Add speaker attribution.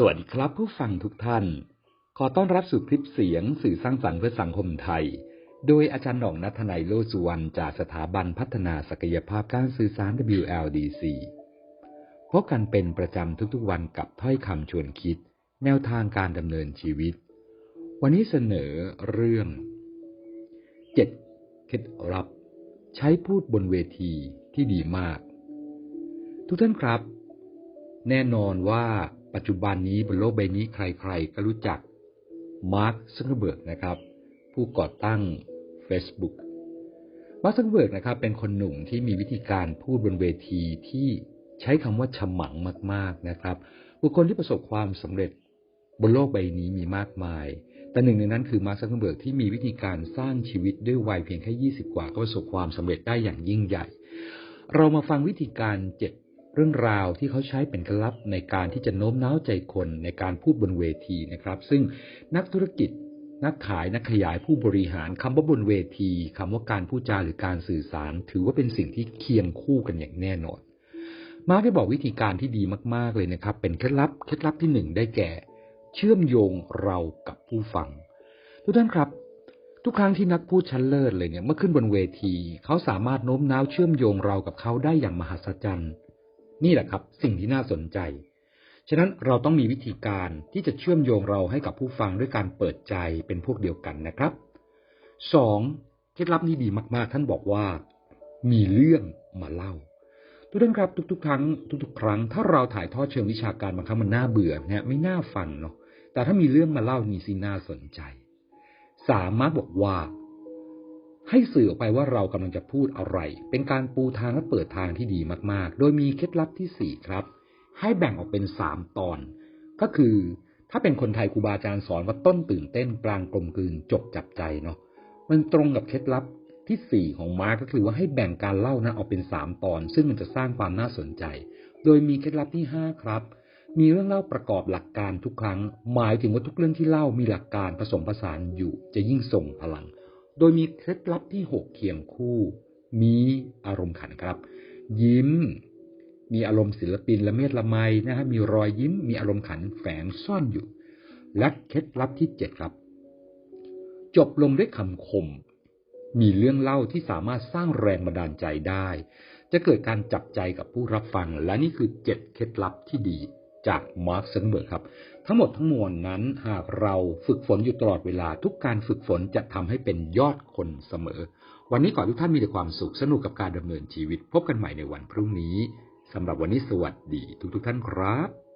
Speaker 1: สวัสดีครับผู้ฟังทุกท่าน ขอต้อนรับสู่คลิปเสียงสื่อสร้างสรรค์เพื่อสังคมไทย โดยอาจารย์หน่องนัทนายโลสุวรรณจากสถาบันพัฒนาศักยภาพการสื่อสาร WLDC พบกันเป็นประจำทุกๆวันกับถ้อยคำชวนคิด แนวทางการดำเนินชีวิต วันนี้เสนอเรื่อง7เคล็ดลับ ใช้พูดบนเวทีที่ดีมาก ทุกท่านครับ แน่นอนว่า ปัจจุบันนี้บนโลกใบนี้ใครๆ ก็รู้จักมาร์คซักเคอร์เบิร์กนะครับ ผู้ก่อตั้ง Facebook มาร์คซักเคอร์เบิร์กนะครับเป็นคนหนุ่มที่มีวิธีการพูดบนเวทีที่ใช้คำว่าฉมังมาก ๆนะครับ บุคคลที่ประสบความสำเร็จบนโลกใบนี้มีมากมาย แต่หนึ่งในนั้นคือมาร์คซักเคอร์เบิร์กที่มีวิธีการสร้างชีวิตด้วยวัยเพียงแค่ 20 กว่าก็ประสบความสำเร็จได้อย่างยิ่งใหญ่ เรามาฟังวิธีการเจ็ด เรื่องราวที่เขาใช้เป็นเคล็ดลับในการที่จะโน้มน้าวใจคนในการพูดบนเวทีนะครับ ซึ่งนักธุรกิจนักขายนักขยายผู้บริหารคำว่าบนเวทีคำว่าการพูดจาหรือการสื่อสาร ถือว่าเป็นสิ่งที่เคียงคู่กันอย่างแน่นอน มาร์กได้บอกวิธีการที่ดีมาก ๆเลยนะครับ เป็นเคล็ดลับเคล็ดลับที่หนึ่งได้แก่ เชื่อมโยงเรากับผู้ฟัง ทุกท่านครับ ทุกครั้งที่นักพูดชั้นเลิศเลยเนี่ยเมื่อขึ้นบนเวที เขาสามารถโน้มน้าวเชื่อมโยงเรากับเขาได้อย่างมหัศจรรย์ นี่แหละครับ สิ่งที่น่าสนใจ ฉะนั้นเราต้องมีวิธีการที่จะเชื่อมโยงเราให้กับผู้ฟังด้วยการเปิดใจเป็นพวกเดียวกันนะครับสองเคล็ดลับนี้ดีมาก ๆ ท่านบอกว่า มีเรื่องมาเล่า ทุกท่านครับทุก ๆ ครั้ง ทุก ๆ ครั้ง ถ้าเราถ่ายทอดเชิงวิชาการบางครั้งมันน่าเบื่อเนี่ยไม่น่าฟังเนาะแต่ถ้ามีเรื่องมาเล่านี่สิน่าสนใจ สามารถบอกว่า ให้สื่อออกไปว่าเรากำลังจะพูดอะไร เป็นการปูทางและเปิดทางที่ดีมากๆ โดยมีเคล็ดลับที่สี่ครับ ให้แบ่งออกเป็นสามตอน ก็คือ ถ้าเป็นคนไทยครูบาอาจารย์สอนว่าต้นตื่นเต้นกลางกลมกลืนจบจับใจเนาะ มันตรงกับเคล็ดลับที่สี่ของมาร์กก็คือว่าให้แบ่งการเล่านะออกเป็นสามตอน ซึ่งมันจะสร้างความน่าสนใจ โดยมีเคล็ดลับที่ห้าครับ มีเรื่องเล่าประกอบหลักการทุกครั้ง หมายถึงว่าทุกเรื่องที่เล่ามีหลักการผสมผสานอยู่ จะยิ่งส่งพลัง โดยมีเคล็ดลับที่หกเคียงคู่ มีอารมณ์ขันครับ ยิ้ม มีอารมณ์ศิลปินละเมียดละไมนะฮะมีรอยยิ้ม มีอารมณ์ขันแฝงซ่อนอยู่ และเคล็ดลับที่เจ็ดครับ จบลงด้วยคำคม มีเรื่องเล่าที่สามารถสร้างแรงบันดาลใจได้ จะเกิดการจับใจกับผู้รับฟัง และนี่คือเจ็ดเคล็ดลับที่ดี จากมาร์คเซนเบิร์กครับ ทั้งหมดทั้งมวลนั้นหากเราฝึกฝนอยู่ตลอดเวลาทุกการฝึกฝนจะทำให้เป็นยอดคนเสมอ วันนี้ขอทุกท่านมีแต่ความสุขสนุกกับการดำเนินชีวิต พบกันใหม่ในวันพรุ่งนี้สำหรับวันนี้สวัสดีทุกๆทท่านครับ